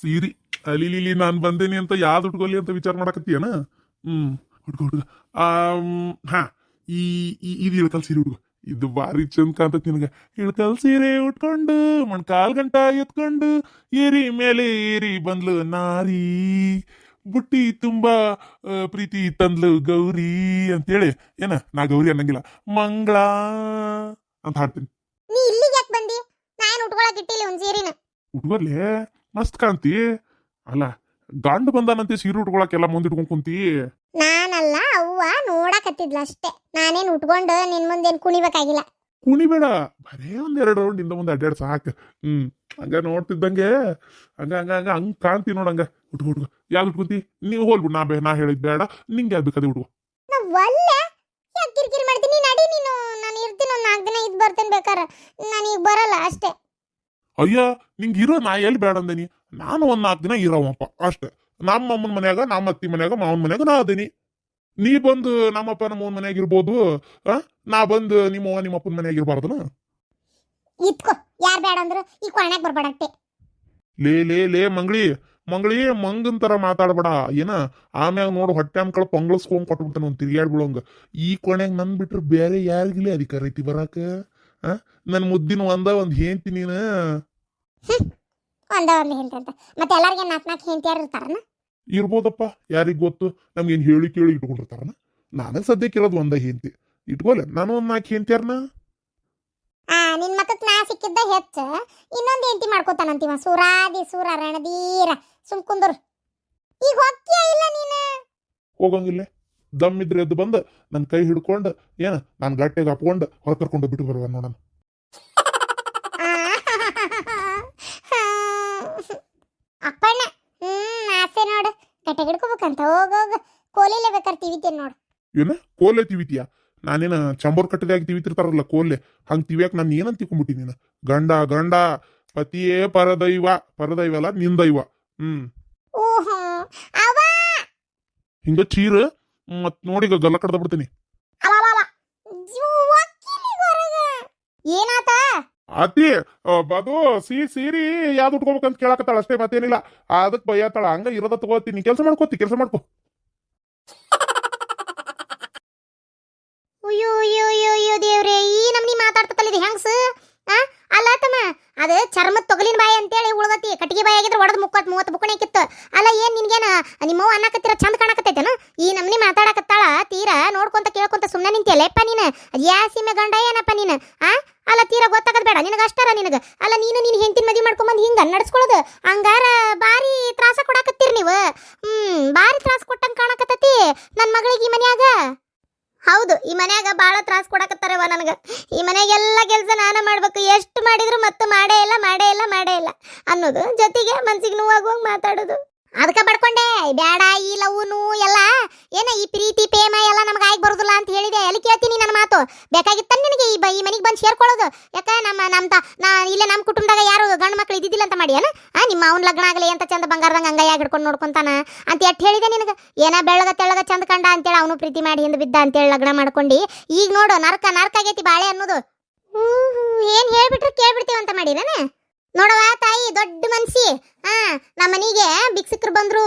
ಸೀರಿ. ಅಲಿಲಿಲಿ ನಾನು ಬಂದೇನಿ ಅಂತ ಯಾವ್ದು ಹುಡ್ಗೋಲಿ ಅಂತ ವಿಚಾರ ಮಾಡಕತ್ತೀಯನ? ಹ್ಮ್. ಹುಡ್ಗ ಹುಡ್ಗ. ಹಾ. ಈ- ಇದು ಇಳ್ಕಲ್ ಸೀರೆ ಹುಡ್ಗ. ಇದು ಭಾರಿ ಚಂದ ಕಾಣ್ತೈತಿ ನಿನಗೆ. ಇಳ್ಕಲ್ ಸೀರೆ ಉಟ್ಕೊಂಡು, ಮಣ್ ಕಾಲ್ ಗಂಟ ಎತ್ಕೊಂಡು, ಏರಿ ಮೇಲೆ ಏರಿ ಬಂದ್ಲು ನಾರಿ. ಬುಟ್ಟಿ ತುಂಬಾ ಪ್ರೀತಿ ತಂದ್ಲು ಗೌರಿ ಅಂತೇಳಿ. ಏನ? ನಾ ಗೌರಿ ಅನ್ನಂಗಿಲ್ಲ. ಮಂಗಳ ಅಂತ ಹಾಡ್ತೀನಿ. ನೀ ಇಲ್ಲಿಗೆ ಯಾಕೆ ಬಂದಿ? ನಾನು ಉಟ್ಕೊಳಕ್ ಇಟ್ಟಿಲ್ಲ ಒಂದ್ ಸೀರಿನ. ಹುಡುಗರ್ಲೆ ಮಸ್ತ್ ಕಾಂತಿ ಅಲ್ಲ ಗಂಡು ಬಂದಾನಂತೆ ಸೀರೆ ಉಟ್ಕೊಳಕ್ಕೆಲ್ಲ ಮುಂದೆ ಇಟ್ಕೊಂಡ್ ಕುಂತಿ. ನಾನಲ್ಲ ಅವ್ವ ನೋಡಕತ್ತಿದ್ಲ ಅಷ್ಟೇ. ನಾನೇನ್ ಉಟ್ಕೊಂಡು ನಿನ್ ಮುಂದೇನ್ ಕುಣಿಬೇಕಾಗಿಲ್ಲ. ಕುಣಿಬೇಡ. ಬರೇ ಒಂದ್ ಎರಡು ರೌಂಡ್ ಇಂದ ಮುಂದೆ ಅಡ್ಡಾಡ್ ಸಾಕು. ಹ್ಮ್ ಹಂಗ ನೋಡ್ತಿದ್ದಂಗೆ. ಹಂಗ ಹಂಗ ಹಂಗ ಹಂಗ್ ಕಾಂತಿ ನೋಡಂಗ ಉಟ್ಕೊ ಹುಡ್ಗ ಯಾವ್ದು ಉಟ್ಕೊಂತಿ? ನೀವು ಹೋಲ್ಬಿಡು ನಾ ಬೇ ನಾ ಹೇಳಿದ್ ಬೇಡ. ನಿಂಗೆ ಯಾವ್ದು ಬೇಕಾದ್ರೆ ನಾ ಒಲ್ಲೆ ಕಿರಿಕಿರಿ ಮಾಡ್ತೀನಿ ನಡಿ ನೀನು. ನಾನು ಇರ್ತೀನಿ ಒಂದು ನಾಲ್ಕು ದಿನ ಇದ್ ಬರ್ತೇನೆ ಬೇಕಾರ. ಈಗ ಬರಲ್ಲ ಅಷ್ಟೇ. ಅಯ್ಯ ನಿಂಗೆ ಇರೋ ನಾ ಎಲ್ಲಿ ಬೇಡ ಅಂದೇನಿ? ನಾನು ಒಂದ್ ನಾಲ್ಕು ದಿನ ಇರೋವಪ್ಪ ಅಷ್ಟೇ. ನಮ್ಮ ಅಮ್ಮನ ಮನ್ಯಾಗ ನಮ್ಮ ಅತ್ತಿ ಮನ್ಯಾಗ ಮಾವನ ಮನ್ಯಾಗ ನಾ ಅದೇನಿ. ನೀ ಬಂದು ನಮ್ಮಪ್ಪ ನಮ್ಮ ಮನ್ಯಾಗ ಇರ್ಬೋದು ಆ? ನಾ ಬಂದು ನಿಮ್ಮ ಅವ್ವ ನಿಮ್ಮ ಅಪ್ಪನ ಮನ್ಯಾಗ ಇರ್ಬಾರ್ದನ? ಇಟ್ಕೋ ಯಾರ್ ಬೇಡ ಅಂದ್ರು ಈ ಲೇ ಲೇ ಲೇ ಮಂಗಳಿ ಮಂಗ್ಳಿ ಮಂಗನ್ ತರ ಮಾತಾಡ್ಬೇಡ ಏನ? ಆಮ್ಯಾಗ ನೋಡು ಹೊಟ್ಟೆ ಅಂಕಳ ಪಂಗ್ಳಸ್ಕೊಂಡ್ ಕೊಟ್ಬಿಡ್ತಾನ ಒಂದ್ ತಿರ್ಗಾಡ್ಬಿಡೋಂಗ ಈ ಕೊನೆಗ್ ನನ್ ಬಿಟ್ರೆ ಬೇರೆ ಯಾರಿಗಿಲ್ಲ ಅಧಿಕಾರ ಐತಿ ಬರಾಕ? ಆ? ನನ್ ಮುದ್ದಿನ ಒಂದ ಒಂದ್ ಹೆಂಡತಿ ನೀನ? ಒಂದ ಒಂದ್ ಅಂತ. ಮತ್ತೆ ಎಲ್ಲಾರ್ಗೆ ನಾಲ್ಕು ನಾಲ್ಕು ಹೆಂಡತಿಯಾರು ಇರ್ತಾರನ? ಇರ್ಬೋದಪ್ಪ ಯಾರಿಗ್ ಗೊತ್ತು? ನಮ್ಗೇನ್ ಹೇಳಿ ಕೇಳಿ ಇಟ್ಕೊಂಡಿರ್ತಾರನ? ನಾನು ಸದ್ಯಕ್ಕೆ ಇರೋದು ಒಂದ ಹೆಂಡತಿ. ಇಟ್ಕೋಲೆ ನಾನು ಒಂದ್ ನಾಲ್ಕು ಹೇಂತಿಯಾರನ ಆ ನಿನ್ ಮಕ್ಕಕ್ ನಾ ಸಿಕ್ಕಿದ್ದ ಹೆಚ್ಚ ಇನ್ನೊಂದ್ ಹೆಂಡತಿ ಮಾಡ್ಕೋತಾನಂತಿವ? ಸೂರಾದಿ ಸೂರ ರಣದೀರ ಸುಮ್ ಕುಂದ್ರು. ಈಗ ಹೋಗ್ತೀಯ ಇಲ್ಲ ನೀನು? ಹೋಗಂಗಿಲ್ಲ. ದಮ್ ಇದ್ರೆ ಎದ್ದು ಬಂದು ನನ್ನ ಕೈ ಹಿಡ್ಕೊಂಡು ಏನು ನಾನು ಗಟ್ಟಿಗೆ ಹಾಕೊಂಡು ಹೊರ ಕರ್ಕೊಂಡು ಬಿಟ್ಟು ಬರುವ ನೋಡೋಣ. ಅಪ್ಪಣ್ಣ ಹ್ಮ್ ಆಸೆ ನೋಡು. ಗಟ್ಟೆ ಹಿಡ್ಕೋಬೇಕಂತ ಹೋಗ ಹೋಗ. ಕೋಲಿಲೆ ಬೇಕಾದ್ರೆ ತಿವಿತೇನೆ ನೋಡು. ಏನ? ಕೋಲೆ ತಿವಿತೀಯ? ನಾನೇನ ಚಂಬೋರ್ ಕಟ್ಟದಾಗ ತಿವಿತಿರ್ತಾರಲ್ಲ ಕೋಲೆ ಹಂಗ್ ತಿವಿಯಾಕ ನಾನು ಏನಂತ ತಿಳ್ಕೊಂಬಿಟ್ಟಿ ನೀನು? ಗಂಡ ಗಂಡ ಪತಿಯೇ ಪರದೈವ ಪರದೈವ ಅಲ್ಲ ನಿಂದೈವ. ಹ್ಮ್. ಓಹೋ ಅವ ಹಿಂಗ ಚೀರ ಮತ್ ನೋಡಿ ಈಗ ಗಲ್ಲ ಕಡ್ದ ಬಿಡ್ತೀನಿ. ಏನಾತ? ಅತಿ ಅದು ಬದು ಸಿ ಸೀರಿ ಯಾವ್ದು ಉಟ್ಕೋಬೇಕಂತ ಕೇಳಕತ್ತಾಳ ಅಷ್ಟೇ ಮತ್ತೇನಿಲ್ಲ. ಅದಕ್ಕೆ ಬೈಯತ್ತಾಳ ಹಂಗ ಇರೋದ ತಗೋತೀನಿ ಕೆಲಸ ಮಾಡ್ಕೋತಿ ಕೆಲಸ ಮಾಡ್ಕೋ. ಅಯ್ಯೋ ಅಯ್ಯೋ ಅಯ್ಯೋ ಅಯ್ಯೋ ದೇವ್ರೆ ಈ ನಮ್ನಿ ಮಾತಾಡ್ತಲ್ಲ ಇದು ಹೆಂಗ್ಸ ಆ ಅಲ್ಲ ತಮ್ಮ ಅದು ಚರ್ಮದ ತೊಗಲಿನ ಬಾಯಿ ಅಂತೇಳಿ ಉಳ್ದತಿ ಕಟ್ಟಿಗೆ ಬಾಯಿ ಆಗಿದ್ರೆ ಒಡದ್ ಮುಕ್ಕತ್ ಮೂವತ್ತು ಬುಕ್ಕಣೆ ಕಿತ್ತು ಅಲ್ಲ ಏನ್ ನಿನ್ಗೇನ ನಿಮ್ಮವ್ವ ಅನ್ನಕತ್ತಿರ ಚಂದ ಕಾಣಕತ್ತೈತೇನ ಈ ನಮ್ನಿ ಮಾತಾಡಕತ್ತಾಳ ತೀರಾ ನೋಡ್ಕೊಂತ ಕೇಳ್ಕೊಂತ ಸುಮ್ಮನೆ ನಿಂತಿಯಲ್ಲಪ್ಪ ನೀನು ಅದ್ ಯಾ ಸೀಮೆ ಗಂಡ ಏನಪ್ಪ ನೀನು ಆ ಅಲ್ಲ ತೀರಾ ಗೊತ್ತಾಗದ್ ಬೇಡ ನಿನಗ ಅಷ್ಟಾರ ನಿನಗ ಅಲ್ಲ ನೀನು ನಿನ್ ಹೆಂಡತಿನ ಮದಿ ಮಾಡ್ಕೊಂಬಂದ್ ಹಿಂಗ ನಡ್ಸ್ಕೊಳ್ಳೋದು ಹಂಗಾರ ಬಾರಿ ತ್ರಾಸ ಕೊಡಾಕತ್ತೀರಿ ನೀವು ಹ್ಮ್, ಬಾರಿ ತ್ರಾಸ ಕೊಟ್ಟಂಗ್ ಕಾಣಕತ್ತತಿ ನನ್ನ ಮಗಳಿಗೆ ಈ ಮನ್ಯಾಗ. ಹೌದು, ಈ ಮನ್ಯಾಗ ಬಾಳ ತ್ರಾಸ ಕೊಡಕತ್ತಾರವ ನನಗೆ. ಈ ಮನೆಗೆಲ್ಲ ಕೆಲಸ ನಾನ ಮಾಡ್ಬೇಕು, ಎಷ್ಟು ಮಾಡಿದ್ರು ಮತ್ತು ಮಾಡೇ ಇಲ್ಲ ಮಾಡೇ ಇಲ್ಲ ಮಾಡೇ ಇಲ್ಲ ಅನ್ನೋದು ಜೊತೆಗೆ ಮನ್ಸಿಗೆ ನೋವಾಗುವಂಗ್ ಮಾತಾಡೋದು. ಅದಕ್ಕ ಬಡ್ಕೊಂಡೆ ಬೇಡ ಈ ಲವ್ನು ಎಲ್ಲ. ಏನ ಈ ಪ್ರೀತಿ, ಪ್ರೇಮ ಎಲ್ಲ ನಮ್ಗೆ ಆಗಿ ಬರುದಿಲ್ಲ ಅಂತ ಹೇಳಿದೆ. ಎಲ್ಲಿ ಕೇಳ್ತೀನಿ ನನ್ನ ಮಾತು? ಬೇಕಾಗಿತ್ತ ನಿನಗೆ ಈ ಬ, ಈ ಮನೆಗೆ ಬಂದು ಸೇರ್ಕೊಳ್ಳೋದು. ಯಾಕ ನಮ್ಮ ನಮ್ಮ ತ, ನಾ, ಇಲ್ಲೇ ನಮ್ಮ ಕುಟುಂಬದಾಗ ಯಾರು ಗಂಡು ಮಕ್ಳು ಇದ್ದಿದ್ದಿಲ್ಲ ಅಂತ ಮಾಡಿ ಆ, ನಿಮ್ಮ ಅವ್ನ ಲಗ್ನ ಆಗಲಿ ಅಂತ ಚಂದ ಬಂಗಾರದಂಗ ಅಂಗೈಯಾಗ ಹಿಡ್ಕೊಂಡು ನೋಡ್ಕೊಂತಾನ. ಅಂತ ಎಟ್ಟು ಹೇಳಿದೆ ನಿನಗೆ? ಏನ ಬೆಳಗ ತೆಳಗ ಚಂದ ಕಂಡ ಅಂತೇಳಿ ಅವನು ಪ್ರೀತಿ ಮಾಡಿ ಹಿಂದೆ ಬಿದ್ದ ಅಂತೇಳಿ ಲಗ್ನ ಮಾಡ್ಕೊಂಡು. ಈಗ ನೋಡು, ನರ್ಕ ನರ್ಕ ಆಗೈತಿ ಬಾಳೆ ಅನ್ನೋದು. ಏನು ಹೇಳ್ಬಿಟ್ರೆ ಕೇಳ್ಬಿಡ್ತೀವಂತ ನಾನು ನೋಡವಾ ತಾಯಿ, ದೊಡ್ಡ ಮನ್ಸಿ. ಹಾ, ನಮ್ಮ ಮನೆಗೆ ಭಿಕ್ಷುಕರು ಬಂದ್ರು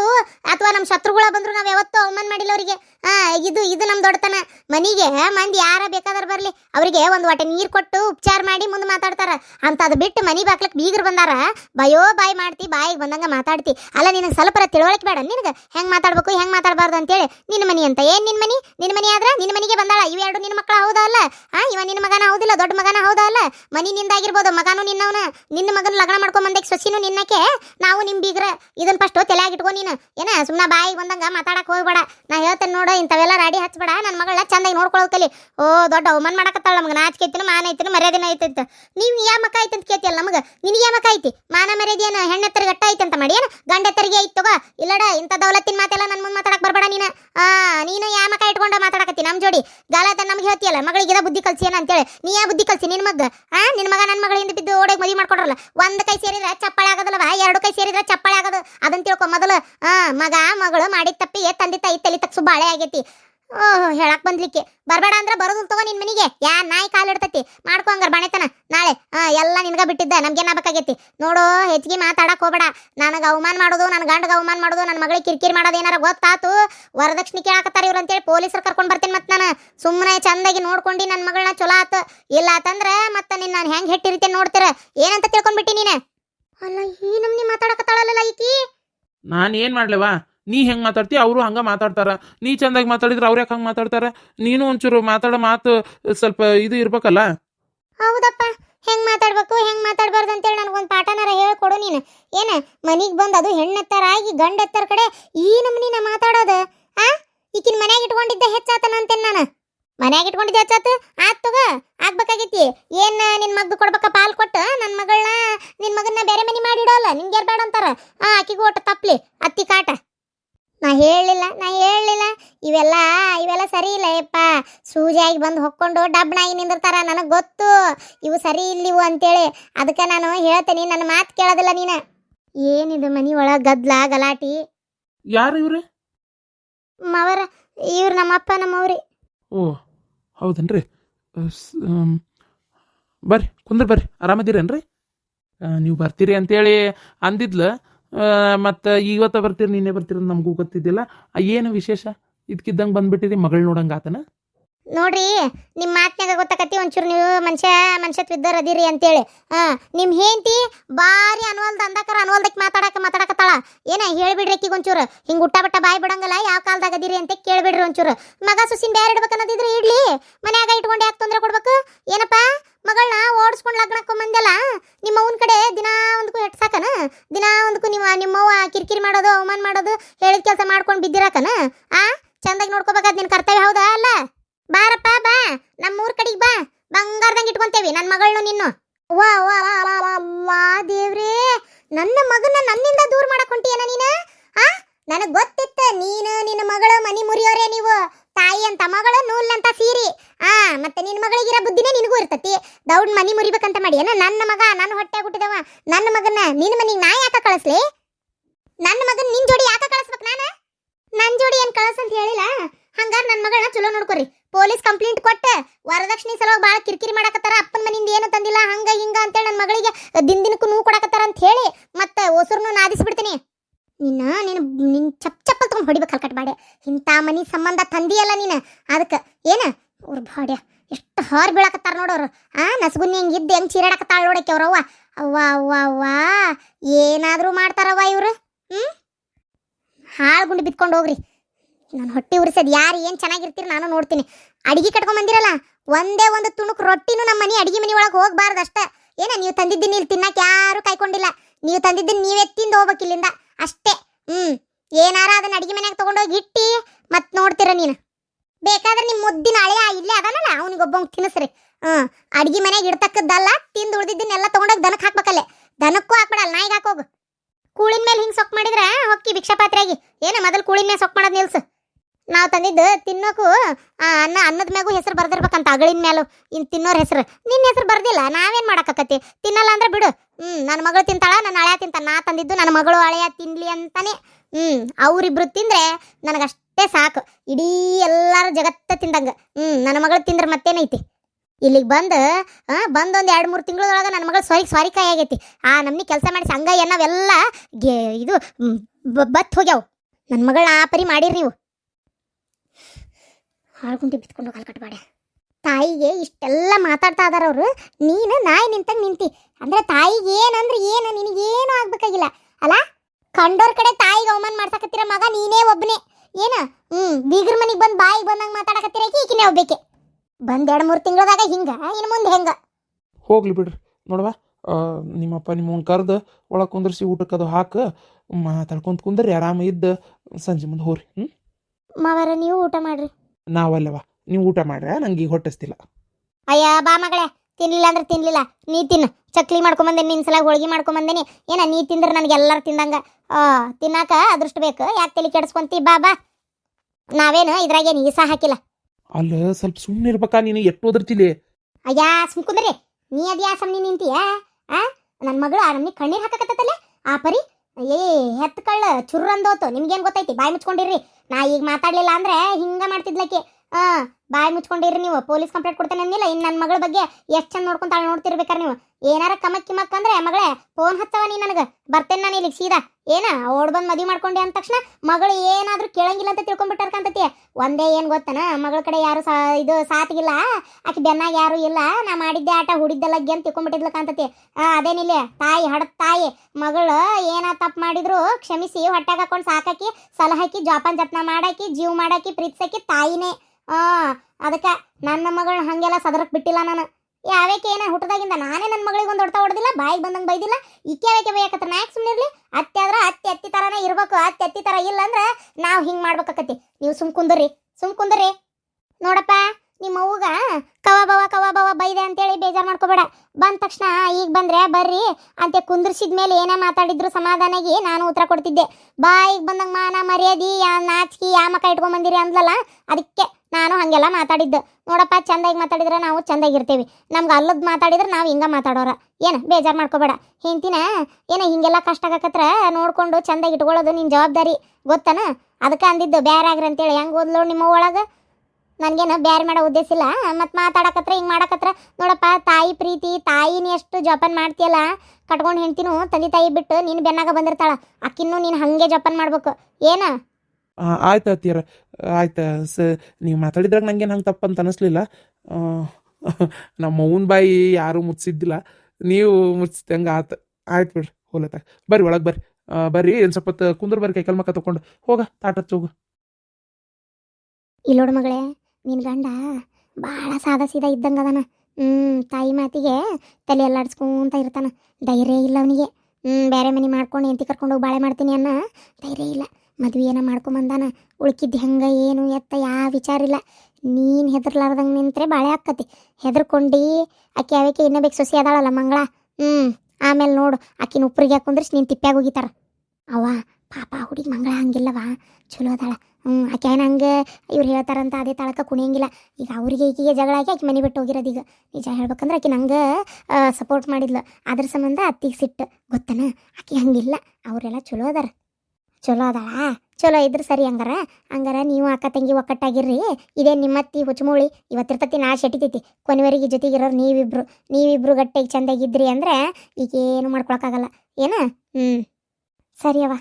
ಅಥವಾ ನಮ್ಮ ಶತ್ರುಗಳ ಬಂದ್ರು ನಾವು ಯಾವತ್ತೂ ಅವಮಾನ ಮಾಡಿಲ್ಲ ಅವರಿಗೆ. ಹಾ, ಇದು ಇದು ನಮ್ ದೊಡ್ಡತನ. ಮನಿಗೆ ಮಂದಿ ಯಾರ ಬೇಕಾದ್ರೆ ಬರಲಿ. ಅವರಿಗೆ ಒಂದು ವಾಟೆ ನೀರು ಕೊಟ್ಟು ಉಪಚಾರ ಮಾಡಿ ಮುಂದೆ ಮಾತಾಡ್ತಾರ. ಅಂತ ಅದು ಬಿಟ್ಟು ಮನಿ ಬಾಕ್ಲಕ್ ಬೀಗರು ಬಂದಾರ, ಬಯೋ ಬಾಯಿ ಮಾಡ್ತಿ, ಬಾಯಿಗೆ ಬಂದಂಗ ಮಾತಾಡ್ತಿ. ಅಲ್ಲ, ನಿನಗೆ ಸ್ವಲ್ಪರ ತಿಳುವಳಿಕೆ ಬೇಡ. ನಿನಗೆ ಹೆಂಗ್ ಮಾತಾಡ್ಬೇಕು, ಹೆಂಗ್ ಮಾತಾಡಬಾರ್ದು ಅಂತೇಳಿ. ನಿನ್ನ ಮನಿ ಅಂತ ಏನ್ ನಿನ್ನ ಮನಿ? ನಿನ್ನ ಮನಿ ಆದ್ರೆ ನಿನ್ನ ಮನಿಗೆ ಬಂದಾಳ. ಇವೆರಡು ನಿನ್ನ ಮಕ್ಕಳು ಹೌದಾ ಅಲ್ಲ ಆ ಇವ ನಿನ್ನ ಮಗನ ಹೌದಿಲ್ಲ, ದೊಡ್ಡ ಮಗನ ಹೌದಾ ಅಲ್ಲ ಮನಿ ನಿಂದಾಗಿರ್ಬೋದು ಮಗನೂ ನಿನ್ನವನ. ನಿನ್ನ ಮಗನ ಲಗ್ನ ಮಾಡ್ಕೊಂಬಂದಕ್ಕೆ ಸೊಸಿನೂ ನಿನ್ನಕ್ಕೆ. ನಾವು ನಿಮ್ ಬೀಗ್ರ ಇದನ್ ಫಸ್ಟ್ ತಲೆಯಾಗಿ ಇಟ್ಕೊ ನೀನು. ಏನ ಸುಮ್ಮನೆ ಬಾಯಿ ಬಂದಂಗ ಮಾತಾಡಕ್ ಹೋಗ್ಬೇಡ. ನಾ ಹೇಳ್ತೇನೆ ನೋಡು, ಇಂಥವೆಲ್ಲ ರಾಡಿ ಹಚ್ಬೇಡ. ನನ್ನ ಮಗಳ ಚಂದಾಗಿ ನೋಡ್ಕೊಳ್ಳೋದು ಕಲಿ. ಓ, ದೊಡ್ಡ ಅವಮಾನ ಮಾಡಕತ್ತಾಳ ನಮ್ಗೆ. ನಾಚಿಕೆ ಐತಿನ ಮಾನ ಐತಿನ ಮರ್ಯಾದಿನ ಐತಂತ. ನೀವು ಯಾ ಮಕ್ಕ ಐತಿ ಅಂತ ಕೇಳ್ತಿಯಲ್ಲ ನಮಗೆ? ನಿನಗೆ ಯಾ ಮಕ ಐತಿ? ಮಾನ, ಮರ್ಯಾದೆ ಹೆಣ್ಣ ತರ ಗಟ್ಟ ಐತಿ ಅಂತ ಮಾಡಿ, ಏನು? ಗಂಡ ಎತ್ತರಿಗೆ ಐತಿ ತಗೋ. ಇಲ್ಲಡ, ಇಂಥ ದೌಲತ್ತಿನ ಮಾತೆಲ್ಲ ನನ್ನ ಮುಂದೆ ಮಾತಾಡಕ್ ಬರಬೇಡ ನೀನು. ಆ, ನೀನು ಯಾ ಮಕ್ಕ ಇಟ್ಕೊಂಡು ಮಾತಾಡಕತ್ತಿ ನಮ್ಮ ಜೋಡಿ? ಗಾಲತ ನಮ್ಗೆ ಹೇಳ್ತಿಯಲ್ಲ, ಮಗಳಿಗೆ ಇದ ಬುದ್ಧಿ ಕಲ್ಸಿ ಏನ ಅಂತೇಳಿ. ನೀ ಯಾ ಬುದ್ಧಿ ಕಲ್ಸಿ ನಿನ್ ಮಗ ಆ, ನಿನ್ ಮಗ ನನ್ನ ಮಗಳಿಂದ ಬಿದ್ದು ಓಡೋಗಿ ಮದುವೆ ಮಾಡ್ಕೊಡ್ರಲ್ಲ. ಒಂದ್ ಕೈ ಸೇರಿದ್ರೆ ಚಪ್ಪಾಳೆ ಆಗೋದಲ್ವ ಎರಡು ಕೈ ಸೇರಿದ್ರೆ ಚಪ್ಪಾಳೆ ಆಗೋದು. ಅದನ್ನ ತಿಳ್ಕೊ ಮೊದಲು, ಆ, ಮಗ, ಮಗಳು ಮಾಡಿದ ತಪ್ಪಿಗೆ ತಂದೆ, ತಾಯಿ ತಲೆ ತಕ್ಸು ಬಾಳೆ ಆಗೈತಿ. ಓಹ್, ಹೇಳಕ್ ಬಂದ್ಲಿಕ್ಕೆ. ಬರಬೇಡ ಅಂದ್ರೆ ಬರೋದು ತಗೋ ನಿನ್ ಮನೆಗೆ. ಯಾ, ನಾಯಿ ಕಾಲಿಡ್ತೈತಿ ಮಾಡ್ಕೊ ಹಂಗಾರ ಬಣೆತನ. ನಾಳೆ ಎಲ್ಲ ನಿನ್ಗ ಬಿಟ್ಟಿದ್ದ ನಮ್ಗೇನಾಗಬೇಕಾಗೈತಿ ನೋಡು ಹೆಚ್ಚಿಗೆ ಮಾತಾಡಕ್ ಹೋಗ್ಬೇಡ. ನನಗೆ ಅವಮಾನ ಮಾಡೋದು ನನ್ನ ಗಂಡಗ ಅವಮಾನ ಮಾಡೋದು ನನ್ನ ಮಗಳಿಗೆ ಕಿರಿಕಿರಿ ಮಾಡೋದು ಏನಾರ ಗೊತ್ತಾತು? ವರದಕ್ಷಿಣೆ ಕೇಳಾಕತ್ತಾರ ಇವ್ರು ಅಂತೇಳಿ ಪೊಲೀಸರು ಕರ್ಕೊಂಡು ಬರ್ತೀನಿ ಮತ್ತೆ ನಾನು. ಸುಮ್ಮನೆ ಚಂದಾಗಿ ನೋಡ್ಕೊಂಡು ನನ್ನ ಮಗಳನ್ನ ಚಲೋ ಆತು. ಇಲ್ಲ ಅಂತಂದ್ರೆ ಮತ್ತೆ ನಿನ್ನ ನಾನು ಹೆಂಗೆ ಹೆಟ್ಟಿರ್ತೇನೆ ನೋಡ್ತೀರ? ಏನಂತ ತಿಳ್ಕೊಂಡ್ಬಿಟ್ಟಿ ನೀನು? ಅಲ್ಲ ಈ ನಮ್ನಿ ಮಾತಾಡಕತ್ತಾಳಲ್ಲ ಈಕಿ? ನಾನು ಏನು ಮಾಡ್ಲವಾ? ನೀ ಹೆಂಗೆ ಮಾತಾಡ್ತಿ? ಅವರು ಹಂಗೆ ಮಾತಾಡ್ತಾರ. ನೀ ಚಂದಾಗಿ ಮಾತಾಡಿದ್ರೆ ಅವ್ರು ಯಾಕೆ ಹಂಗೆ ಮಾತಾಡ್ತಾರ? ನೀನು ಒಂಚೂರು ಮಾತಾಡೋ ಮಾತು ಸ್ವಲ್ಪ ಇದು ಇರ್ಬೇಕಲ್ಲ? ಹೌದಪ್ಪ. ಹೆಂಗ್ ಮಾತಾಡ್ಬೇಕು ಹೆಂಗ್ ಮಾತಾಡ್ಬಾರ್ದು ಅಂತೇಳಿ ನನಗೊಂದು ಪಾಠನಾರ ಹೇಳ್ಕೊಡು ನೀನು. ಏನ ಮನೀಗ್ ಬಂದು ಅದು ಹೆಣ್ಣೆತ್ತರಾಗಿ ಗಂಡೆತ್ತರ ಕಡೆ ಈ ನಮ್ನಿ ನಾ ಮಾತಾಡೋದು? ಆ? ಈಕಿನ ಮನ್ಯಾಗ ಇಟ್ಕೊಂಡಿದ್ದೆ ಹೆಚ್ಚಾತನ ಅಂತೆ ನಾನು? ಮನ್ಯಾಗ ಇಟ್ಕೊಂಡಿದ್ದೆ ಹೆಚ್ಚಾತ ಆತ್ ತಗ ಆಗ್ಬೇಕಾಗೈತಿ. ಏನ್ ನಿನ್ ಮಗ್ ಕೊಡ್ಬೇಕ ಪಾಲ್ ಕೊಟ್ಟು ನನ್ ಮಗಳನ್ನ ನಿನ್ ಮಗನ್ನ ಬೇರೆ ಮನಿ ಮಾಡಿಡೋಲ್ಲ ನಿಮ್ಗೆ ಬೇಡ ಅಂತಾರ. ಆ ಆಕಿಗೂ ಒಟ್ಟು ತಪ್ಲಿ ಅತ್ತಿ ಕಾಟ. ನಾ ಹೇಳಲಿಲ್ಲ ನಾ ಹೇಳಲಿಲ್ಲ ಇವೆಲ್ಲ ಇವೆಲ್ಲ ಸರಿ ಇಲ್ಲ ಯಪ್ಪ. ಸೂಜಿಯಾಗಿ ಬಂದು ಹೊಕ್ಕೊಂಡು ಡಬ್ನಾಗಿ ನಿಂದಿರ್ತಾರ ನನಗೆ ಗೊತ್ತು. ಇವು ಸರಿ ಇಲ್ಲಿವು ಅಂತೇಳಿ. ಅದಕ್ಕೆ ನಾನು ಹೇಳ್ತೇನೆ ನನ್ನ ಮಾತು ಕೇಳೋದಿಲ್ಲ ನೀನು. ಏನಿದು ಮನಿ ಒಳಗೆ ಗದ್ಲ ಗಲಾಟಿ? ಯಾರು ಇವ್ರು? ಮವರ ಇವ್ರು ನಮ್ಮಪ್ಪ ನಮ್ಮವ್ರಿ. ಓ. ಹೌದನ್ರಿ? ಬರ್ರಿ, ಕುಂದ್ರ ಬರ್ರಿ, ಆರಾಮದಿರೇನ್ರಿ? ನೀವು ಬರ್ತೀರಿ ಅಂತೇಳಿ ಅಂದಿದ್ಲು. ಮತ್ತು ಇವತ್ತು ಬರ್ತೀರಿ, ನಿನ್ನೆ ಬರ್ತೀರಿ ನಮಗೂ ಗೊತ್ತಿದ್ದಿಲ್ಲ. ಏನು ವಿಶೇಷ? ಇದಕ್ಕಿದ್ದಂಗೆ ಬಂದ್ಬಿಟ್ಟಿರಿ ಮಗಳು ನೋಡಂಗೆ ಆತನ ನೋಡ್ರಿ ನಿಮ್ಮ ಮಾತ್ನಾಗ ಗೊತ್ತಾಕತಿ ಒಂಚೂರು ನೀವು ಮನುಷ್ಯ ಮನುಷ್ಯತ್ವಿದ್ದರ್ ಅದಿರಿ ಅಂತೇಳಿ. ಹಾ ನಿಮ್ಮ ಹೆಂಡತಿ ಬಾರಿ ಅನ್ವಲ್ದ ಅಂದಾಕರ ಅನ್ವಲ್ದಕ್ಕೆ ಮಾತಾಡಕ ಮಾತಾಡಕತ್ತಾಳ. ಏನ ಹೇಳ್ಬಿಡ್ರಿ ಆಕಿಗೆ ಒಂಚೂರು. ಹಿಂಗೆ ಊಟ ಬಟ್ಟ ಬಾಯಿ ಬಿಡಂಗಲ್ಲ, ಯಾವ ಕಾಲದಾಗ ಅದಿರಿ ಅಂತ ಕೇಳ್ಬಿಡ್ರಿ ಒಂಚೂರು. ಮಗ ಸುಸಿನ್ ಬೇರೆ ಇಡ್ಬೇಕು ಅನ್ನೋದಿದ್ರೆ ಇಡ್ಲಿ. ಮನ್ಯಾಗ ಇಟ್ಕೊಂಡು ಯಾಕೆ ತೊಂದರೆ ಕೊಡ್ಬೇಕು? ಏನಪ್ಪ? ಮಗಳನ್ನ ಓಡಿಸ್ಕೊಂಡು ಲಗ್ನಕ್ಕೆ ಬಂದಲ್ಲ ನಿಮ್ಮ ಅವನ ಕಡೆ ದಿನ ಒಂದಕ್ಕೂ ಎಟ್ಸಾಕನ ದಿನ ಒಂದಕ್ಕೂ ನಿಮ್ಮ ನಿಮ್ಮವ್ವ ಕಿರಿಕಿರಿ ಮಾಡೋದು, ಅವಮಾನ ಮಾಡೋದು, ಹೇಳಿದ ಕೆಲಸ ಮಾಡ್ಕೊಂಡು ಬಿದ್ದಿರಾಕನ? ಆ, ಚಂದಾಗಿ ನೋಡ್ಕೋಬೇಕಾದ್ ನಿನ್ನ ಕರ್ತವ್ಯ ಹೌದಾ ಅಲ್ಲ? ಬಾರಪ್ಪ, ಬಾ. ನಮ್ಮ ಊರ್ ಕಡೆಗೆ ಬಾ. ಬಂಗಾರದಂಗೆ ಇಟ್ಕೊಂತೇವಿ ನನ್ನ ಮಗಳನ್ನ ನಿನ್ನು. ವಾ ವಾ ವಾ ವಾ ವಾ ವಾ ದೇವ್ರೇ. ನನ್ನ ಮಗನ ನನ್ನಿಂದ ದೂರ ಮಾಡಕ್ ಹೊಂಟಿಯೇನ ನೀನ? ಆ? ನನಗೆ ಗೊತ್ತಿತ್ತ, ನೀನು ನಿನ್ನ ಮಗಳು ಮನಿ ಮುರಿಯೋರೇ ನೀವು. ತಾಯಿ ಅಂತ, ಮಗಳು ನೂಲ್ನಂತ ಸೀರಿ. ಆ, ಮತ್ತೆ ನಿನ್ನ ಮಗಳಿಗಿರೋ ಬುದ್ಧಿನೇ ನಿನಗೂ ಇರ್ತತಿ. ದೌಡ್ ಮನಿ ಮುರಿಬೇಕಂತ ಮಾಡಿ ಏನ ನನ್ನ ಮಗ ನನ್ನ ಹೊಟ್ಟೆ ಹುಟ್ಟಿದವ. ನನ್ನ ಮಗನ ನಿನ್ನ ಮನಿಗೆ ನಾ ಯಾಕ ಕಳಿಸ್ಲಿ? ನನ್ನ ಮಗನ ನಿನ್ನ ಜೋಡಿ ಯಾಕ ಕಳಿಸ್ಬೇಕು ನಾನು? ನನ್ನ ಜೋಡಿ ಏನ್ ಅಂತ ಹೇಳಿಲ್ಲ? ಹಂಗಾರ ನನ್ನ ಮಗಳನ್ನ ಚಲೋ ನೋಡ್ಕೊರಿ. ಪೊಲೀಸ್ ಕಂಪ್ಲೇಂಟ್ ಕೊಟ್ಟೆ ವರದಕ್ಷಿಣೆ ಸಲುವಾಗಿ ಭಾಳ ಕಿರಿಕಿರಿ ಮಾಡಕತ್ತಾರ. ಅಪ್ಪನ ಮನಿಂದ ಏನು ತಂದಿಲ್ಲ, ಹಂಗ ಹಿಂಗ ಅಂತೇಳಿ ನನ್ನ ಮಗಳಿಗೆ ದಿನ ದಿನಕ್ಕೂ ನೂ ಕೊಡಕತ್ತಾರ ಅಂತ ಹೇಳಿ ಮತ್ತೆ ಹೊಸರ್ನು ನಾದಿಸ್ಬಿಡ್ತೀನಿ. ನಿನ್ನ ನೀನು ನಿನ್ನ ಚಪ್ ಚಪ್ಪಲ್ ತಗೊಂಡು ಹೊಡಿಬೇಕು ಹಲ್ಕಟ್ ಬಾಡೆ ಇಂಥ ಮನಿ ಸಂಬಂಧ ತಂದಿಯಲ್ಲ ನೀನು. ಅದಕ್ಕೆ ಏನ? ಅವ್ರ ಬಾಡ್ಯ, ಎಷ್ಟು ಹಾರ್ ಬೀಳಕತ್ತಾರ ನೋಡೋರು. ಆ, ನಸಗುನ್ನಿ ಹೆಂಗ್ ಇದ್ದು ಹೆಂಗ್ ಚೀರಾಡಕತ್ತಾಳ ನೋಡಕ್ಕೆ ಅವ್ರವ್ವ. ಅವ್ವ ಅವ್ವ ಅವ್ವ, ಏನಾದರೂ ಮಾಡ್ತಾರವ್ವ ಇವರು. ಹ್ಞೂ ಹಾಳು ಗುಂಡು ಬಿತ್ಕೊಂಡು ಹೋಗ್ರಿ. ನಾನು ಹೊಟ್ಟೆ ಉರಿಸೋದು. ಯಾರು ಏನು ಚೆನ್ನಾಗಿರ್ತೀರಿ ನಾನು ನೋಡ್ತೀನಿ. ಅಡಿಗೆ ಕಟ್ಕೊಂಬಂದಿರಲ್ಲ ಒಂದೇ ಒಂದು ತುಣುಕು ರೊಟ್ಟಿನೂ ನಮ್ಮ ಮನೆ ಅಡಿಗೆ ಮನೆ ಒಳಗೆ ಹೋಗಬಾರ್ದು ಅಷ್ಟೇ. ಏನ, ನೀವು ತಂದಿದ್ದೀನಿ ಇಲ್ಲಿ ತಿನ್ನಕ್ಕೆ ಯಾರು ಕಾಯ್ಕೊಂಡಿಲ್ಲ. ನೀವು ತಂದಿದ್ದೀನಿ ನೀವೇ ತಿಂದು ಹೋಗ್ಬೇಕು ಇಲ್ಲಿಂದ. ಅಷ್ಟೇ. ಹ್ಞೂ ಏನಾರ ಅದನ್ನ ಅಡಿಗೆ ಮನೆಯಾಗ ತೊಗೊಂಡೋಗಿ ಇಟ್ಟಿ ಮತ್ತೆ ನೋಡ್ತೀರ ನೀನು. ಬೇಕಾದ್ರೆ ನಿಮ್ಮ ಮುದ್ದಿನ ಹಳೆಯ ಇಲ್ಲೇ ಅದಾನಲ್ಲ ಅವನಿಗೊಬ್ಬ ತಿನ್ನಿಸ್ರಿ. ಹ್ಞೂ ಅಡಿಗೆ ಮನೆಯಾಗ ಇಡ್ತಕ್ಕದ್ದಲ್ಲ, ತಿಂದು ಉಳಿದಿದ್ದನ್ನೆಲ್ಲ ತೊಗೊಂಡೋಗಿ ದನಕ್ಕೆ ಹಾಕ್ಬೇಕಲ್ಲ. ದನಕ್ಕೂ ಹಾಕ್ಬಿಡಲ್ಲ ನಾಯಿಗೆ ಹಾಕೋಗು ಕೂಳಿನ ಮೇಲೆ ಹಿಂಗೆ ಸೊಕ್ ಮಾಡಿದ್ರೆ, ಹೊಕ್ಕಿ ಭಿಕ್ಷಾ ಪಾತ್ರೆಯಾಗಿ ಏನ, ಮೊದಲು ಕೂಳಿನ ಮೇಲೆ ಸೊಕ್ ಮಾಡೋದು ನಿಲ್ಸು. ನಾವು ತಂದಿದ್ದು ತಿನ್ನೋಕು ಅನ್ನ, ಅನ್ನದ ಮ್ಯಾಗೂ ಹೆಸರು ಬರ್ದಿರ್ಬೇಕಂತ ಅಗಳಿನ ಮ್ಯಾಲೂ. ಇನ್ ತಿನ್ನೋರ ಹೆಸರು. ನಿನ್ನ ಹೆಸರು ಬರ್ದಿಲ್ಲ, ನಾವೇನ್ ಮಾಡಕತ್ತಿ ತಿನ್ನಲ್ಲ ಅಂದ್ರೆ ಬಿಡು. ಹ್ಞೂ ನನ್ನ ಮಗಳು ತಿಂತಾಳ ನನ್ನ ಹಳೆಯ ತಿಂತ ನಾ ತಂದಿದ್ದು ನನ್ನ ಮಗಳು ಹಳೆಯ ತಿನ್ಲಿ ಅಂತಾನೆ. ಹ್ಞೂ ಅವ್ರಿಬ್ರು ತಿಂದ್ರೆ ನನಗಷ್ಟೇ ಸಾಕು. ಇಡೀ ಎಲ್ಲಾರು ಜಗತ್ತ ತಿಂದಂಗ. ಹ್ಞೂ ನನ್ನ ಮಗಳು ತಿಂದ್ರೆ ಮತ್ತೇನೈತಿ? ಇಲ್ಲಿಗೆ ಬಂದು ಬಂದು ಒಂದ್ ಎರಡು ಮೂರು ತಿಂಗಳೊಳಗೆ ನನ್ನ ಮಗಳು ಸ್ವರಿ ಸ್ವಾರಿಕಾಯಿ ಆಗೈತಿ. ಆ ನಮ್ಮನೆ ಕೆಲಸ ಮಾಡಿಸಿ ಹಂಗ ಏನವೆಲ್ಲ ಗೆ, ಇದು ಬತ್ ಹೋಗ್ಯಾವ. ನನ್ನ ಮಗಳನ್ನ ಆ ಪರಿ ಮಾಡಿರಿ ನೀವು ಹಾಳ್ಗುಂಡಿ ಬಿತ್ಕೊಂಡು ಕಾಲು ಕಟ್ಬಾಡೆ. ತಾಯಿಗೆ ಇಷ್ಟೆಲ್ಲ ಮಾತಾಡ್ತಾ ಇದಾರ ಅವರು. ನೀನು ನಾಯಿ ನಿಂತಂಗೆ ನಿಂತಿ. ಅಂದ್ರೆ ತಾಯಿಗೆ ಏನಂದ್ರೆ ಏನು? ನಿನಗೇನು ಆಗ್ಬೇಕಾಗಿಲ್ಲ. ಅಲ್ಲ? ಕಂಡೋರ್ ಕಡೆ ತಾಯಿಗೆ ಅವಮಾನ ಮಾಡ್ಸಕತ್ತಿರ ಮಗ? ನೀನೇ ಒಬ್ಬನೇ ಏನು? ಹ್ಮ್ ಬೀಗ್ರ ಮನೆಗೆ ಬಂದು ಬಾಯಿಗೆ ಬಂದಂಗ ಮಾತಾಡಕತ್ತಿರ ಈಕಿನೇ ಒಬ್ಬಕೆ. ಬಂದು ಎರಡು ಮೂರು ತಿಂಗಳದಾಗ ಹಿಂಗ ಇನ್ನು ಮುಂದೆ ಹೆಂಗ? ಹೋಗ್ಲಿ ಬಿಡ್ರಿ. ನೋಡವಾ ನಿಮ್ಮಪ್ಪ ನಿಮ್ಮ ಕರೆದು ಒಳಗೆ ಕುಂದ್ರಿಸಿ ಊಟಕ್ಕೆ ಅದು ಹಾಕು ಮಾತಾಡ್ಕೊಂತ ಕುಂದ್ರಿ ಆರಾಮ ಇದ್ದು ಸಂಜೆ ಮುಂದೆ ಹೋರಿ ಹ್ಞೂ ಮಾವರ ನೀವು ಊಟ ಮಾಡ್ರಿ. ನಾವಲ್ಲವ? ನೀವು ಊಟ ಮಾಡ್ರೆ ನಂಗೆ ಈಗ ಹೊಟ್ಟಿಸ್ತಿಲ್ಲ. ಅಯ್ಯ ಬಾ ಮಗಳೇ. ತಿನ್ಲಿಲ್ಲ ಅಂದ್ರೆ ತಿನ್ಲಿಲ್ಲ. ನೀ ತಿನ್ ಚಕ್ಲಿ ಮಾಡ್ಕೊಂಬಂದೇನಿ ನಿನ್ ಸಲ ಹೋಳಿಗೆ ಮಾಡ್ಕೊಂಬಂದೇನಿ. ಏನ ನೀ ತಿಂದ್ರೆ ನನಗೆ ಎಲ್ಲರೂ ತಿಂದಂಗ. ಆ ತಿನ್ನಾಕ ಅದೃಷ್ಟ ಬೇಕು. ಯಾಕೆ ತಲೆ ಕೆಡಿಸ್ಕೊಂತಿ? ಬಾ ಬಾ. ನಾವೇನು ಇದ್ರಾಗೇನು ಈಸ ಹಾಕಿಲ್ಲ. ಅಲ್ಲ ಸ್ವಲ್ಪ ಸುಮ್ಮನೆ ಇರ್ಬೇಕಾ ನೀನು? ಎಷ್ಟು ಓದಿರ್ತಿಲಿ? ಅಯ್ಯ ಸುಮ್ಕುಂದ್ರಿ ನೀ ಅದ್ಯಾ ಯಾ ಸಮನಿ ನಿಂತೀಯ? ಆ ನನ್ನ ಮಗಳು ಆ ನಮ್ನಿ ಕಣ್ಣೀರ್ ಹಾಕಕತ್ತಲ್ಲ ಆ ಪರಿ ಏ ಹೆತ್ ಕಳ್ಳ ಚುರ್ರಂದೋತು. ನಿಮ್ಗೇನ್ ಗೊತ್ತೈತಿ? ಬಾಯಿ ಮುಚ್ಕೊಂಡಿರ್ರಿ. ನಾ ಈಗ ಮಾತಾಡ್ಲಿಲ್ಲ ಅಂದ್ರೆ ಹಿಂಗ ಮಾಡ್ತಿದ್ಲಕ್ಕೆ. ಆ ಬಾಯಿ ಮುಚ್ಕೊಂಡಿರಿ ನೀವು. ಪೊಲೀಸ್ ಕಂಪ್ಲೇಂಟ್ ಕೊಡ್ತೇನೆ ಅಂದಿಲ್ಲ. ಇನ್ನು ನನ್ನ ಮಗಳ ಬಗ್ಗೆ ಎಷ್ಟು ಚಂದ ನೋಡ್ಕೊಂತಾಳ ನೋಡ್ತಿರ್ಬೇಕಾರೆ ನೀವು. ಏನಾರ ಕಮಕ್ ಕಿಮಕ್ ಅಂದ್ರೆ ಮಗಳೇ ಫೋನ್ ಹಚ್ಚವ ನೀ ನನಗೆ. ಬರ್ತೇನೆ ನಾನು ಇಲ್ಲಿಗೆ ಸೀದಾ. ಏನ? ಓಡ್ ಬಂದು ಮದುವೆ ಮಾಡ್ಕೊಂಡೆ ಅಂದ ತಕ್ಷಣ ಮಗಳು ಏನಾದ್ರೂ ಕೇಳಂಗಿಲ್ಲ ಅಂತ ತಿಳ್ಕೊಂಡ್ಬಿಟ್ಟಾರ ಕಾಂತತಿ ಒಂದೇ ಏನು ಗೊತ್ತನ? ಮಗಳ ಕಡೆ ಯಾರು ಸಾ ಇದು ಸಾತಿಗಿಲ್ಲ. ಆಕೆ ಬೆನ್ನಾಗ ಯಾರು ಇಲ್ಲ. ನಾ ಮಾಡಿದ್ದೆ ಆಟ, ಹುಡಿದ್ದಲ್ಲ ಅಂತ ತಿಳ್ಕೊಂಡ್ಬಿಟ್ಟಿದ್ಲ ಕಾಂತತಿ ಆ, ಅದೇನಿಲ್ಲ? ತಾಯಿ ಹಡದ ತಾಯಿ. ಮಗಳು ಏನ ತಪ್ಪು ಮಾಡಿದ್ರು ಕ್ಷಮಿಸಿ ಹೊಟ್ಟೆಗೆ ಹಾಕೊಂಡು ಸಾಕಾಕಿ ಸಲಹಾಕಿ ಜೋಪಾನ್ ಜಪ್ನ ಮಾಡಾಕಿ, ಜೀವ ಮಾಡಾಕಿ, ಪ್ರೀತಿಸಾಕಿ ತಾಯಿನೇ. ಆ ಅದಕ್ಕೆ ನನ್ನ ಮಗಳನ್ನ ಹಾಗೆಲ್ಲ ಸದರಕ್ಕೆ ಬಿಟ್ಟಿಲ್ಲ ನಾನು. ಯಾವ್ಯಾಕೆ ಏನ ಹುಟ್ಟದಾಗಿಂದ ನಾನೇ ನನ್ನ ಮಗಳಿಗೆ ಒಂದು ಹೊಡ್ತಾ ಹೊಡೆದಿಲ್ಲ, ಬಾಯಿಗೆ ಬಂದಂಗೆ ಬೈದಿಲ್ಲ? ಇಕ್ಕೆ ಯಾವ್ಯಾಕೆ ಬೈಯಾಕತ್ರ? ನಾ ಯಾಕೆ ಸುಮ್ಮನಿರ್ಲಿ ಅತ್ತೆ ಆದ್ರೆ ಅತ್ತೆ ಅತ್ತಿ ಥರನೇ ಇರಬೇಕು, ಅತ್ತೆ ಅತ್ತಿ ಥರ ಇಲ್ಲ ಅಂದ್ರೆ ನಾವು ಹಿಂಗೆ ಮಾಡ್ಬೇಕಾಕತಿ ನೀವು ಸುಮ್ ಕುಂದ್ರಿ ಸುಮ್ ಕುಂದ್ರಿ. ನೋಡಪ್ಪ, ನಿಮ್ಮ ಅವ್ವಗ ಕವ ಬವ ಕವ ಬವ ಬೈದೆ ಅಂತೇಳಿ ಬೇಜಾರು ಮಾಡ್ಕೋಬೇಡ. ಬಂದ ತಕ್ಷಣ ಈಗ ಬಂದ್ರೆ ಬರ್ರಿ ಅಂತ ಕುಂದ್ರಿಸಿದ ಮೇಲೆ ಏನೇ ಮಾತಾಡಿದ್ರು ಸಮಾಧಾನಾಗಿ ನಾನು ಉತ್ತರ ಕೊಡ್ತಿದ್ದೆ. ಬಾಯಿಗೆ ಬಂದಂಗೆ ಮಾನ ಮರ್ಯಾದಿ, ಯಾ ನಾಚಿಕೆ, ಯಾ ಮಕ್ಕ ಇಟ್ಕೊಂಬಂದಿರಿ ಅಂದ್ಲಲ್ಲ, ಅದಕ್ಕೆ ನಾನು ಹಾಗೆಲ್ಲ ಮಾತಾಡಿದ್ದು. ನೋಡಪ್ಪ, ಚಂದಾಗಿ ಮಾತಾಡಿದ್ರೆ ನಾವು ಚಂದಾಗಿರ್ತೀವಿ. ನಮ್ಗೆ ಅಲ್ಲದ ಮಾತಾಡಿದ್ರೆ ನಾವು ಹಿಂಗೆ ಮಾತಾಡೋರ. ಏನು, ಬೇಜಾರು ಮಾಡ್ಕೋಬೇಡ. ಹಿಂತಿನ ಏನು ಹಿಂಗೆಲ್ಲ ಕಷ್ಟ ಆಗಕತ್ರ ನೋಡ್ಕೊಂಡು ಚಂದಾಗಿ ಇಟ್ಕೊಳ್ಳೋದು ನಿನ್ನ ಜವಾಬ್ದಾರಿ. ಗೊತ್ತನ? ಅದಕ್ಕೆ ಅಂದಿದ್ದು ಬೇರೆ ಆಗ್ರಿ ಅಂತೇಳಿ. ಹೆಂಗೆ ಓದ್ಲೋ ನಿಮ್ಮ ಒಳಗೆ? ನನಗೇನು ಬೇರೆ ಮಾಡೋ ಉದ್ದೇಶ ಇಲ್ಲ. ಮತ್ತು ಮಾತಾಡಕತ್ರ, ಹಿಂಗೆ ಮಾಡಕತ್ರ. ನೋಡಪ್ಪ, ತಾಯಿ ಪ್ರೀತಿ, ತಾಯಿನ ಎಷ್ಟು ಜೋಪಾನ ಮಾಡ್ತೀಯಲ್ಲ? ಕಟ್ಕೊಂಡು ಹೆಣ್ತಿನೂ ತಂದೆ ತಾಯಿ ಬಿಟ್ಟು ನೀನು ಬೆನ್ನಾಗ ಬಂದಿರ್ತಾಳ. ಅಕ್ಕಿನ್ನೂ ನೀನು ಹಾಗೆ ಜೋಪಾನ ಮಾಡ್ಬೇಕು. ಏನ? ಆಯ್ತು ಅತ್ತಿಯರ ಆಯ್ತು? ಸ, ನೀವು ಮಾತಾಡಿದ್ರಾಗ ನಂಗೇನು ಹಂಗೆ ತಪ್ಪಂತ ಅನಿಸ್ಲಿಲ್ಲ. ನಮ್ಮ ಅವ್ವನ ಬಾಯಿ ಯಾರೂ ಮುಚ್ಚಿದ್ದಿಲ್ಲ ನೀವು ಮುಚ್ಚಿದಂಗೆ ಆತ, ಆಯ್ತು ಬಿಡ್ರಿ ಹೋಲತ್ತ ಬರ್ರಿ, ಒಳಗೆ ಬರ್ರಿ. ಬರ್ರಿ, ಏನು ಸ್ವಲ್ಪ ಕುಂದ್ರ ಬರ್ರಿ ಕೈಕಲ್ ಮಕ್ಕ ತಗೊಂಡು ಹೋಗ, ತಾಟ ಹೋಗು. ಇಲ್ಲೋಡು ಮಗಳೇ ನಿನ್ನ ಗಂಡ ಭಾಳ ಸಾದಾ ಸೀದಾ ಇದ್ದಂಗೆ ಅದಾನ. ಹ್ಞೂ ತಾಯಿ ಮಾತಿಗೆ ತಲೆ ಎಲ್ಲಾಡ್ಸ್ಕೊಂತ ಇರ್ತಾನ. ಧೈರ್ಯ ಇಲ್ಲ ಅವನಿಗೆ. ಹ್ಞೂ ಬೇರೆ ಮನೆ ಮಾಡ್ಕೊಂಡು ಎಂತಿ ಕರ್ಕೊಂಡು ಬಾಳೆ ಮಾಡ್ತೀನಿ ಅನ್ನ ಧೈರ್ಯ ಇಲ್ಲ. ಮದ್ವೆ ಏನೋ ಮಾಡ್ಕೊಂಬಂದಾನ. ಉಳ್ಕಿದ್ದು ಹೆಂಗೆ, ಏನು, ಎತ್ತ ಯಾವ ವಿಚಾರ ಇಲ್ಲ. ನೀನು ಹೆದರ್ಲಾರ್ದಂಗೆ ನಿಂತರೆ ಬಾಳೆ ಆಕ್ಕತಿ ಹೆದರ್ಕೊಂಡು, ಆಕೆ ಅವಕ್ಕೆ ಇನ್ನೂ ಬೇಕು ಸೊಸಿ ಅದಾಳಲ್ಲ ಮಂಗಳ. ಹ್ಞೂ ಆಮೇಲೆ ನೋಡು, ಆಕಿನ ಉಪ್ರಿಗೆ ಹಾಕೊಂಡ್ರೆ ನೀನು ತಿಪ್ಪ್ಯಾಗ ಹೋಗಿತಾರ ಅವ ಪಾಪ ಹುಡುಗಿ ಮಂಗಳ ಹಂಗಿಲ್ಲವ ಚಲೋ ಅದಾಳ. ಹ್ಞೂ ಆಕೆ ಏನು ಹಂಗೆ ಇವ್ರು ಹೇಳ್ತಾರಂತ ಅದೇ ತಾಳಕ ಕುಣಿಯಂಗಿಲ್ಲ. ಈಗ ಅವ್ರಿಗೆ ಈಕಿಗೆ ಜಗಳ ಆಗಿ ಆಕೆ ಮನೆ ಬಿಟ್ಟು ಹೋಗಿರೋದು ಈಗ. ನಿಜ ಹೇಳ್ಬೇಕಂದ್ರೆ ಆಕೆ ನಂಗೆ ಸಪೋರ್ಟ್ ಮಾಡಿದ್ಲು. ಅದ್ರ ಸಂಬಂಧ ಅತ್ತಿಗೆ ಸಿಟ್ಟು. ಗೊತ್ತನ? ಆಕೆ ಹಂಗಿಲ್ಲ. ಅವರೆಲ್ಲ ಚಲೋ ಅದಾರ. ಚಲೋ ಅದಾಳ? ಚಲೋ ಇದ್ರೆ ಸರಿ ಹಂಗಾರ? ಹಂಗಾರ ನೀವು ಅಕ್ಕ ತಂಗಿ ಒಕ್ಕಟ್ಟಾಗಿರ್ರಿ. ಇದೇ ನಿಮ್ಮತ್ತಿ ಹುಚ್ಚಮೂಳಿ? ಇವತ್ತಿರ್ತತಿ ನಾ ಶೆಟಿತೈತಿ ಕೊನೆವರೆಗೆ ಜೊತೆಗಿರೋರು ನೀವಿಬ್ರು ನೀವಿಬ್ರು ಗಟ್ಟಿಗೆ ಚಂದಾಗಿದ್ರಿ ಅಂದ್ರೆ ಈಗ ಏನು ಮಾಡ್ಕೊಳಕ್ಕಾಗಲ್ಲ. ಏನ? ಹ್ಞೂ ಸರಿ ಅವ